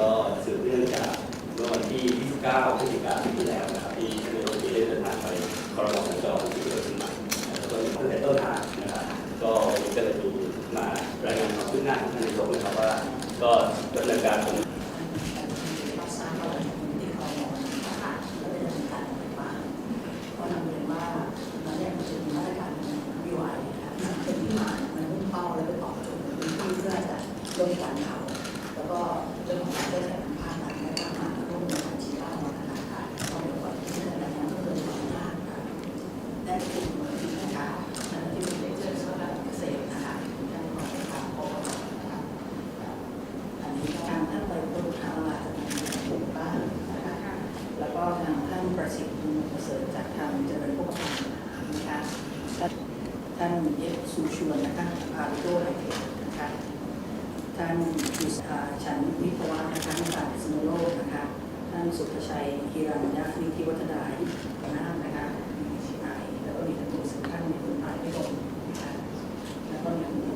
ก็สืบเนื่องจากเมื่อวันที่ 29พฤศจิกายนที่แล้วนะครับที่ท่านนายกได้เดินทางไปคอรมอสัญจรที่เกิดชใหม่แล้วก็ตั้งแต่ต้นทางนะครับก็มีก็เลยมีมารายงานคามคืบหน้าของท่นนากนะครับว่าก็ดำเนินการผม สิทธิ์มงคลเจริญพวกพันธ์นะคะท่านเอกสุชวนนะคะอาริโตไฮเทคนะคะท่านดิสาฉันวิทยาวัฒน์นะคะนิสานสนุโลกนะคะท่านสุภชัยฮิรัญญานิธิวัฒนาหัวหน้านะคะมีชินายแล้วก็มีท่านผู้สำคัญในคนตายไม่ลงนะคะแล้วก็มี